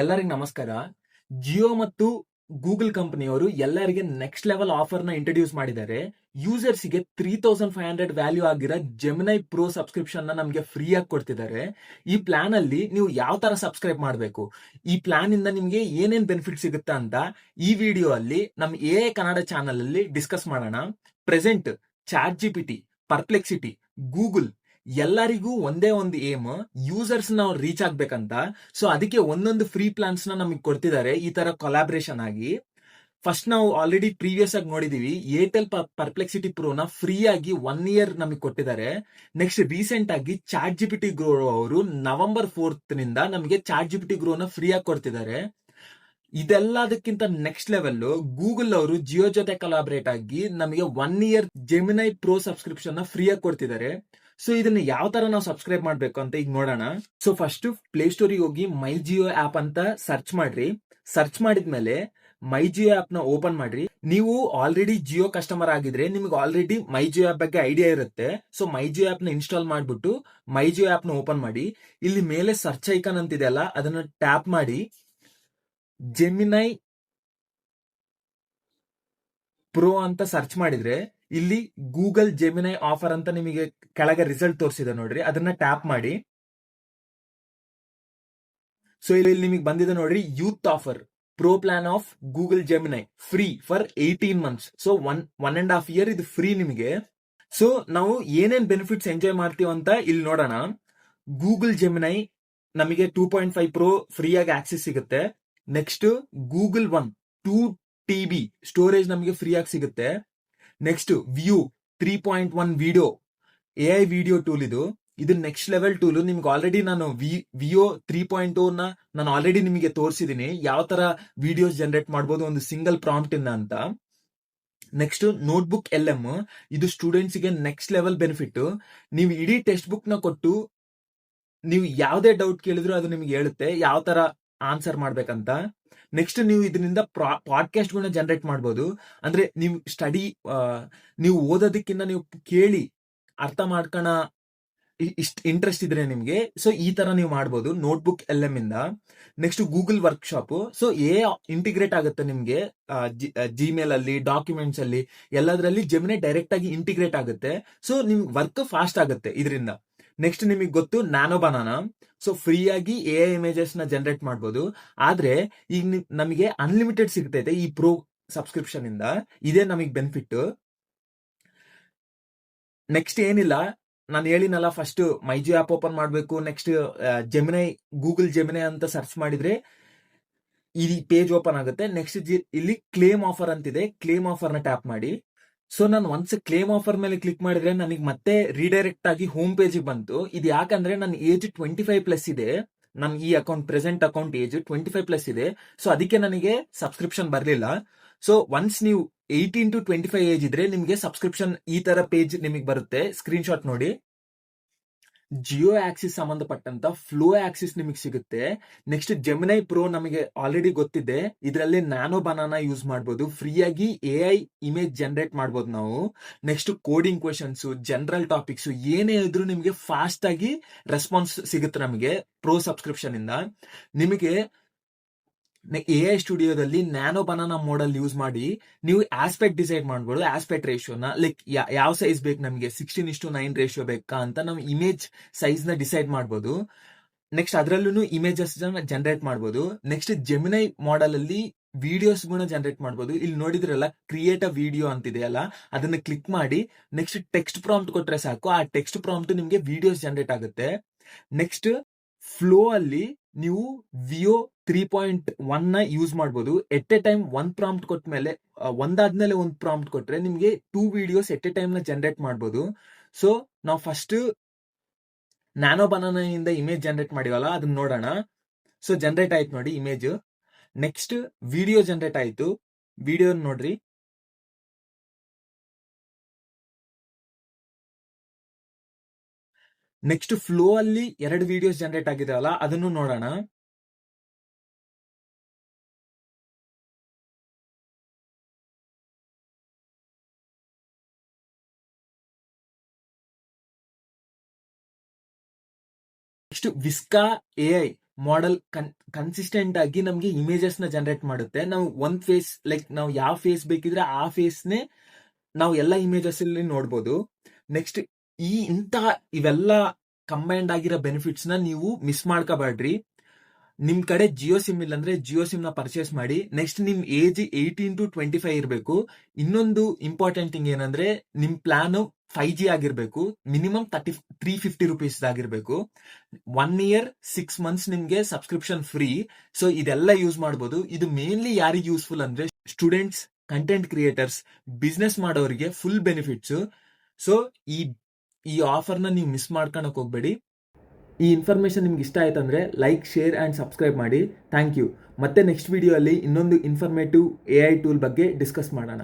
ಎಲ್ಲರಿಗೂ ನಮಸ್ಕಾರ. ಜಿಯೋ ಮತ್ತು ಗೂಗಲ್ ಕಂಪನಿಯವರು ಎಲ್ಲರಿಗೆ ನೆಕ್ಸ್ಟ್ ಲೆವೆಲ್ ಆಫರ್ನ ಇಂಟ್ರೊಡ್ಯೂಸ್ ಮಾಡಿದ್ದಾರೆ. ಯೂಸರ್ಸ್ಗೆ three thousand five hundred value ಆಗಿರೋ ಜೆಮಿನೈ ಪ್ರೋ ಸಬ್ಸ್ಕ್ರಿಪ್ಷನ್ನ ನಮಗೆ ಫ್ರೀ ಆಗಿ ಕೊಡ್ತಿದ್ದಾರೆ. ಈ ಪ್ಲಾನ್ ಅಲ್ಲಿ ನೀವು ಯಾವ ತರ ಸಬ್ಸ್ಕ್ರೈಬ್ ಮಾಡಬೇಕು? ಈ ಪ್ಲಾನ್ ಇಂದ ನಿಮಗೆ ಏನೇನ್ ಬೆನಿಫಿಟ್ ಸಿಗುತ್ತೆ ಅಂತ ಈ ವಿಡಿಯೋ ಅಲ್ಲಿ ನಮ್ ಎ ಕನ್ನಡ ಚಾನಲ್ ಅಲ್ಲಿ ಡಿಸ್ಕಸ್ ಮಾಡೋಣ. Present chat GPT Perplexity Google ಎಲ್ಲರಿಗೂ ಒಂದೇ ಒಂದು ಏಮ್ ಯೂಸರ್ಸ್ನ ರೀಚ್ ಆಗ್ಬೇಕಂತ. ಸೊ ಅದಕ್ಕೆ ಒಂದೊಂದು ಫ್ರೀ ಪ್ಲಾನ್ಸ್ನ ನಮಗೆ ಕೊಡ್ತಿದ್ದಾರೆ ಈ ತರ ಕೊಲಾಬ್ರೇಷನ್ ಆಗಿ. ಫಸ್ಟ್ ನಾವು ಆಲ್ರೆಡಿ ಪ್ರೀವಿಯಸ್ ಆಗಿ ನೋಡಿದೀವಿ. ಏರ್ಟೆಲ್ ಪರ್ಪ್ಲೆಕ್ಸಿಟಿ ಪ್ರೋನ ಫ್ರೀ ಆಗಿ ಒನ್ ಇಯರ್ ನಮಗೆ ಕೊಟ್ಟಿದ್ದಾರೆ ನೆಕ್ಸ್ಟ್ ರೀಸೆಂಟ್ ಆಗಿ ಚಾಟ್ ಜಿಪಿಟಿ ಗ್ರೋ ಅವರು ನವೆಂಬರ್ ಫೋರ್ತ್ನಿಂದ ನಮಗೆ ಚಾಟ್ ಜಿಪಿಟಿ ಗ್ರೋ ನ ಫ್ರೀ ಆಗಿ ಕೊಡ್ತಿದ್ದಾರೆ ಇದೆಲ್ಲದಕ್ಕಿಂತ ನೆಕ್ಸ್ಟ್ ಲೆವೆಲ್ ಗೂಗಲ್ ಅವರು ಜಿಯೋ ಜೊತೆ ಕಲಾಬರೇಟ್ ಆಗಿ ನಮಗೆ ಒನ್ ಇಯರ್ ಜೆಮಿನೈ ಪ್ರೋ ಸಬ್ಸ್ಕ್ರಿಪ್ಷನ್ನ ಫ್ರೀ ಆಗಿ ಕೊಡ್ತಿದ್ದಾರೆ ಸೊ ಇದನ್ನ ಯಾವ ತರ ನಾವು ಸಬ್ಸ್ಕ್ರೈಬ್ ಮಾಡ್ಬೇಕು ಅಂತ ಈಗ ನೋಡೋಣ. ಸೊ ಫಸ್ಟ್ ಪ್ಲೇ ಸ್ಟೋರಿಗೆ ಹೋಗಿ ಮೈ ಜಿಯೋ ಆಪ್ ಅಂತ ಸರ್ಚ್ ಮಾಡ್ರಿ. ಸರ್ಚ್ ಮಾಡಿದ್ಮೇಲೆ ಮೈ ಜಿಯೋ ಆಪ್ನ ಓಪನ್ ಮಾಡ್ರಿ. ನೀವು ಆಲ್ರೆಡಿ ಜಿಯೋ ಕಸ್ಟಮರ್ ಆಗಿದ್ರೆ ನಿಮ್ಗೆ ಆಲ್ರೆಡಿ ಮೈ ಜಿಯೋ ಆಪ್ ಬಗ್ಗೆ ಐಡಿಯಾ ಇರುತ್ತೆ. ಸೊ ಮೈ ಜಿಯೋ ಆಪ್ನ ಇನ್ಸ್ಟಾಲ್ ಮಾಡ್ಬಿಟ್ಟು ಮೈ ಜಿಯೋ ಆಪ್ನ ಓಪನ್ ಮಾಡಿ. ಇಲ್ಲಿ ಮೇಲೆ ಸರ್ಚ್ ಐಕನ್ ಅಂತಿದೆಯಲ್ಲ ಅದನ್ನ ಟ್ಯಾಪ್ ಮಾಡಿ. ಜೆಮಿನೈ ಪ್ರೋ ಅಂತ ಸರ್ಚ್ ಮಾಡಿದ್ರೆ, ಇಲ್ಲಿ ಗೂಗಲ್ ಜೆಮಿನೈ ಆಫರ್ ಅಂತ ನಿಮಗೆ ಕೆಳಗೆ ರಿಸಲ್ಟ್ ತೋರಿಸಿದೆ ನೋಡ್ರಿ. ಅದನ್ನ ಟ್ಯಾಪ್ ಮಾಡಿ. ಸೊ ಇಲ್ಲಿ ನಿಮಗೆ ಬಂದಿದೆ ನೋಡ್ರಿ youth offer pro plan of Google Gemini free for eighteen months so one one and half year ಇದು ಫ್ರೀ ನಿಮಗೆ. ಸೊ ನಾವು ಏನೇನ್ ಬೆನಿಫಿಟ್ಸ್ ಎಂಜಾಯ್ ಮಾಡ್ತೀವಿ ಅಂತ ಇಲ್ಲಿ ನೋಡೋಣ. ಗೂಗಲ್ ಜೆಮಿನೈ ನಮಗೆ two point five pro free ಆಗಿ ಆಕ್ಸೆಸ್ ಸಿಗುತ್ತೆ. Next Google one two T B storage ನಮಗೆ ಫ್ರೀ ಆಗಿ ಸಿಗುತ್ತೆ. Next Veo three point one video A I video tool ಇದು. ಇದು ನೆಕ್ಸ್ಟ್ ಲೆವೆಲ್ ಟೂಲ್ ನಿಮ್ಗೆ ಆಲ್ರೆಡಿ ನಾನು ವಿಯೋ ತ್ರೀ ಪಾಯಿಂಟ್ನ ನಾನು ಆಲ್ರೆಡಿ ನಿಮಗೆ ತೋರಿಸಿದೀನಿ. ಯಾವ ತರ ವಿಡಿಯೋಸ್ ಜನರೇಟ್ ಮಾಡಬಹುದು ಒಂದು ಸಿಂಗಲ್ ಪ್ರಾಂಪ್ಟ್ ಇಂದ ಅಂತ. ನೆಕ್ಸ್ಟ್ ನೋಟ್ಬುಕ್ ಎಲ್ ಎಂ ಇದು ಸ್ಟೂಡೆಂಟ್ಸ್ಗೆ ನೆಕ್ಸ್ಟ್ ಲೆವೆಲ್ ಬೆನಿಫಿಟ್ ನೀವು ಇಡೀ ಟೆಕ್ಸ್ಟ್ ಬುಕ್ನ ಕೊಟ್ಟು ನೀವು ಯಾವುದೇ ಡೌಟ್ ಕೇಳಿದ್ರು ಅದು ನಿಮ್ಗೆ ಹೇಳುತ್ತೆ. ಯಾವ ತರ ಆನ್ಸರ್ ಮಾಡ್ಬೇಕಂತ. ನೆಕ್ಸ್ಟ್ ನೀವು ಇದರಿಂದ ಪಾಡ್ಕಾಸ್ಟ್ ಗಳನ್ನ ಜನರೇಟ್ ಮಾಡ್ಬೋದು. ಅಂದ್ರೆ ನೀವು ಸ್ಟಡಿ ನೀವು ಓದೋದಕ್ಕಿಂತ ನೀವು ಕೇಳಿ ಅರ್ಥ ಮಾಡ್ಕೋಣ ಇಷ್ಟ ಇಂಟ್ರೆಸ್ಟ್ ಇದ್ರೆ ನಿಮ್ಗೆ. ಸೊ ಈ ತರ ನೀವು ಮಾಡ್ಬೋದು. ನೋಟ್ಬುಕ್ ಎಲ್ ಎಂ ಇಂದ. Next Google work shop so ಏ ಇಂಟಿಗ್ರೇಟ್ ಆಗುತ್ತೆ ನಿಮ್ಗೆ. ಜಿಮೇಲ್ ಅಲ್ಲಿ ಡಾಕ್ಯುಮೆಂಟ್ಸ್ ಅಲ್ಲಿ, ಎಲ್ಲದರಲ್ಲಿ ಜೆಮಿನೆ ಡೈರೆಕ್ಟ್ ಆಗಿ ಇಂಟಿಗ್ರೇಟ್ ಆಗುತ್ತೆ. ಸೊ ನಿಮ್ಗೆ ವರ್ಕ್ ಫಾಸ್ಟ್ ಆಗುತ್ತೆ ಇದರಿಂದ. ನೆಕ್ಸ್ಟ್ ನಿಮಗೆ ಗೊತ್ತು ನ್ಯಾನೋ ಬನಾನಾ ಸೊ ಫ್ರೀ ಆಗಿ ಎ ಐ ಇಮೇಜಸ್ನ ಜನರೇಟ್ ಮಾಡ್ಬೋದು. ಆದ್ರೆ, ಈಗ ನಮಗೆ ಅನ್ಲಿಮಿಟೆಡ್ ಸಿಗ್ತೈತೆ ಈ ಪ್ರೋ ಸಬ್ಸ್ಕ್ರಿಪ್ಷನ್ ಇಂದ. ಇದೇ ನಮಗೆ ಬೆನಿಫಿಟ್ ನೆಕ್ಸ್ಟ್ ಏನಿಲ್ಲ, ನಾನು ಹೇಳಿನಲ್ಲ ಫಸ್ಟ್ ಮೈಜಿ ಆಪ್ ಓಪನ್ ಮಾಡಬೇಕು ನೆಕ್ಸ್ಟ್ ಜೆಮಿನೈ ಗೂಗಲ್ ಜೆಮಿನೈ ಅಂತ ಸರ್ಚ್ ಮಾಡಿದ್ರೆ ಈ ಪೇಜ್ ಓಪನ್ ಆಗುತ್ತೆ. ನೆಕ್ಸ್ಟ್ ಇಲ್ಲಿ ಕ್ಲೇಮ್ ಆಫರ್ ಅಂತಿದೆ. ಕ್ಲೇಮ್ ಆಫರ್ನ ಟ್ಯಾಪ್ ಮಾಡಿ. ಸೊ ನಾನು ಒನ್ಸ್ ಕ್ಲೇಮ್ ಆಫರ್ ಮೇಲೆ ಕ್ಲಿಕ್ ಮಾಡಿದ್ರೆ ನನಗೆ ಮತ್ತೆ ರೀಡೈರೆಕ್ಟ್ ಆಗಿ ಹೋಮ್ ಪೇಜ್ ಬಂತು. ಇದು ಯಾಕಂದ್ರೆ ನನ್ನ ಏಜ್ ಟ್ವೆಂಟಿ ಫೈವ್ ಪ್ಲಸ್ ಇದೆ. ನಮ್ ಈ account present account age twenty five plus ಇದೆ. ಸೊ ಅದಕ್ಕೆ ನನಗೆ ಸಬ್ಸ್ಕ್ರಿಪ್ಷನ್ ಬರಲಿಲ್ಲ. ಸೊ ಒನ್ಸ್ ನೀವು eighteen to twenty five age ಇದ್ರೆ ನಿಮಗೆ ಸಬ್ಸ್ಕ್ರಿಪ್ಷನ್ ಈ ತರ ಪೇಜ್ ನಿಮಗೆ ಬರುತ್ತೆ. ಸ್ಕ್ರೀನ್ ಶಾಟ್ ನೋಡಿ. ಜಿಯೋ ಆಕ್ಸಿಸ್ ಸಂಬಂಧಪಟ್ಟಂತ ಫ್ಲೋ ಆಕ್ಸಿಸ್ ನಿಮಗೆ ಸಿಗುತ್ತೆ. ನೆಕ್ಸ್ಟ್ ಜೆಮಿನೈ ಪ್ರೋ ನಮಗೆ ಆಲ್ರೆಡಿ ಗೊತ್ತಿದೆ. ಇದರಲ್ಲಿ ನ್ಯಾನೋ ಬನಾನಾ ಯೂಸ್ ಮಾಡಬಹುದು ಫ್ರೀಯಾಗಿ ಎ ಐ ಇಮೇಜ್ ಜನರೇಟ್ ಮಾಡಬಹುದು ನಾವು. Next coding questions general topics ಏನೇ ಇದ್ರೂ ನಿಮಗೆ ಫಾಸ್ಟ್ ಆಗಿ ರೆಸ್ಪಾನ್ಸ್ ಸಿಗುತ್ತೆ ನಮಗೆ ಪ್ರೋ ಸಬ್ಸ್ಕ್ರಿಪ್ಷನ್ ಇಂದ. ನಿಮಗೆ ಎ ಐ ಸ್ಟುಡಿಯೋದಲ್ಲಿ ನ್ಯಾನೋ ಬನಾನಾ ಮೋಡಲ್ ಯೂಸ್ ಮಾಡಿ, ನೀವು ಆಸ್ಪೆಕ್ಟ್ ಡಿಸೈಡ್ ಮಾಡ್ಬೋದು ಆಸ್ಪೆಕ್ಟ್ ರೇಷಿಯೋನ ಲೈಕ್ ಯಾವ ಸೈಜ್ ಬೇಕು ನಮಗೆ? ಸಿಕ್ಸ್ಟೀನ್ ಇಷ್ಟು ನೈನ್ ರೇಷಿಯೋ ಬೇಕಾ ಅಂತ ನಾವು ಇಮೇಜ್ ಸೈಜ್ನ ಡಿಸೈಡ್ ಮಾಡ್ಬೋದು. ನೆಕ್ಸ್ಟ್ ಅದರಲ್ಲೂ ಇಮೇಜಸ್ ಜನರೇಟ್ ಮಾಡ್ಬೋದು. ನೆಕ್ಸ್ಟ್ ಜೆಮಿನೈ ಮಾಡೆಲ್ ಅಲ್ಲಿ ವಿಡಿಯೋಸ್ ಗುಣ ಜನರೇಟ್ ಮಾಡ್ಬೋದು. ಇಲ್ಲಿ ನೋಡಿದ್ರಲ್ಲ ಕ್ರಿಯೇಟ್ ಅ ವಿಡಿಯೋ ಅಂತಿದೆಯಲ್ಲ ಅದನ್ನ ಕ್ಲಿಕ್ ಮಾಡಿ ನೆಕ್ಸ್ಟ್ ಟೆಕ್ಸ್ಟ್ ಪ್ರಾಂಪ್ಟ್ ಕೊಟ್ರೆ ಸಾಕು, ಆ ಟೆಕ್ಸ್ಟ್ ಪ್ರಾಂಪ್ಟ್ ನಿಮಗೆ ವಿಡಿಯೋಸ್ ಜನರೇಟ್ ಆಗುತ್ತೆ. ನೆಕ್ಸ್ಟ್ ಫ್ಲೋ ಅಲ್ಲಿ ನೀವು ವಿಯೋ ತ್ರೀ ಪಾಯಿಂಟ್ ಒನ್ನ ಯೂಸ್ ಮಾಡ್ಬೋದು. At a time one prompt ಕೊಟ್ಟ ಮೇಲೆ ಒಂದಾದ್ಮೇಲೆ ಒಂದು ಪ್ರಾಂಪ್ಟ್ ಕೊಟ್ರೆ ನಿಮಗೆ ಟೂ ವಿಡಿಯೋಸ್ ಎಟ್ ಎ ಟೈಮ್ನ ಜನರೇಟ್ ಮಾಡ್ಬೋದು. ಸೊ ನಾವು ಫಸ್ಟ್ ನ್ಯಾನೋ ಬನಾನಿಂದ ಇಮೇಜ್ ಜನರೇಟ್ ಮಾಡಿವಲ್ಲ, ಅದನ್ನ ನೋಡೋಣ. ಸೊ ಜನರೇಟ್ ಆಯ್ತು ನೋಡಿ ಇಮೇಜ್ ನೆಕ್ಸ್ಟ್ ವಿಡಿಯೋ ಜನರೇಟ್ ಆಯ್ತು. ವಿಡಿಯೋ ನೋಡ್ರಿ. ನೆಕ್ಸ್ಟ್ ಫ್ಲೋ ಅಲ್ಲಿ ಎರಡು ವಿಡಿಯೋಸ್ ಜನರೇಟ್ ಆಗಿದಾವಲ್ಲ, ಅದನ್ನು ನೋಡೋಣ. Next ವಿಸ್ಕಾ A I model consistent ಆಗಿ ನಮ್ಗೆ ಇಮೇಜಸ್ನ ಜನರೇಟ್ ಮಾಡುತ್ತೆ. ನಾವು ಒಂದ್ ಫೇಸ್ ಲೈಕ್ ನಾವು ಯಾವ ಫೇಸ್ ಬೇಕಿದ್ರೆ ಆ ಫೇಸ್ ನೇ ನಾವು ಎಲ್ಲ ಇಮೇಜಸ್ ಅಲ್ಲಿ ನೋಡ್ಬೋದು. ನೆಕ್ಸ್ಟ್ ಈ ಇಂತ ಇವೆಲ್ಲ ಕಂಬೈನ್ಡ್ ಆಗಿರೋ ಬೆನಿಫಿಟ್ಸ್ನ ನೀವು ಮಿಸ್ ಮಾಡ್ಕೋಬೇಡ್ರಿ. ನಿಮ್ ಕಡೆ ಜಿಯೋ ಸಿಮ್ ಇಲ್ಲ ಅಂದ್ರೆ ಜಿಯೋ ಸಿಮ್ನ ಪರ್ಚೇಸ್ ಮಾಡಿ ನೆಕ್ಸ್ಟ್ ನಿಮ್ age eighteen to twenty five ಇರಬೇಕು. ಇನ್ನೊಂದು ಇಂಪಾರ್ಟೆಂಟ್ ಥಿಂಗ್ ಏನಂದ್ರೆ ನಿಮ್ ಪ್ಲಾನ್ ಫೈವ್ ಜಿ ಆಗಿರ್ಬೇಕು minimum thirty three fifty rupees ಆಗಿರ್ಬೇಕು. ಒನ್ ಇಯರ್ ಸಿಕ್ಸ್ ಮಂತ್ಸ್ ನಿಮ್ಗೆ ಸಬ್ಸ್ಕ್ರಿಪ್ಷನ್ ಫ್ರೀ ಸೊ ಇದೆಲ್ಲ ಯೂಸ್ ಮಾಡಬಹುದು ಇದು ಮೇನ್ಲಿ ಯಾರಿಗೆ ಯೂಸ್ಫುಲ್ ಅಂದ್ರೆ ಸ್ಟೂಡೆಂಟ್ಸ್ ಕಂಟೆಂಟ್ ಕ್ರಿಯೇಟರ್ಸ್ ಬಿಸ್ನೆಸ್ ಮಾಡೋರಿಗೆ ಫುಲ್ ಬೆನಿಫಿಟ್ಸ್ ಸೊ ಈ ಈ ಆಫರ್ನ ನೀವು ಮಿಸ್ ಮಾಡ್ಕೊಳಕ್ ಹೋಗ್ಬೇಡಿ. ಈ ಇನ್ಫಾರ್ಮೇಶನ್ ನಿಮ್ಗೆ ಇಷ್ಟ ಆಯ್ತಂದ್ರೆ ಲೈಕ್ ಶೇರ್ ಆ್ಯಂಡ್ ಸಬ್ಸ್ಕ್ರೈಬ್ ಮಾಡಿ. ಥ್ಯಾಂಕ್ ಯು ಮತ್ತೆ ನೆಕ್ಸ್ಟ್ ವಿಡಿಯೋ ಅಲ್ಲಿ ಇನ್ನೊಂದು ಇನ್ಫಾರ್ಮೇಟಿವ್ ಎ ಐ ಟೂಲ್ ಬಗ್ಗೆ ಡಿಸ್ಕಸ್ ಮಾಡೋಣ.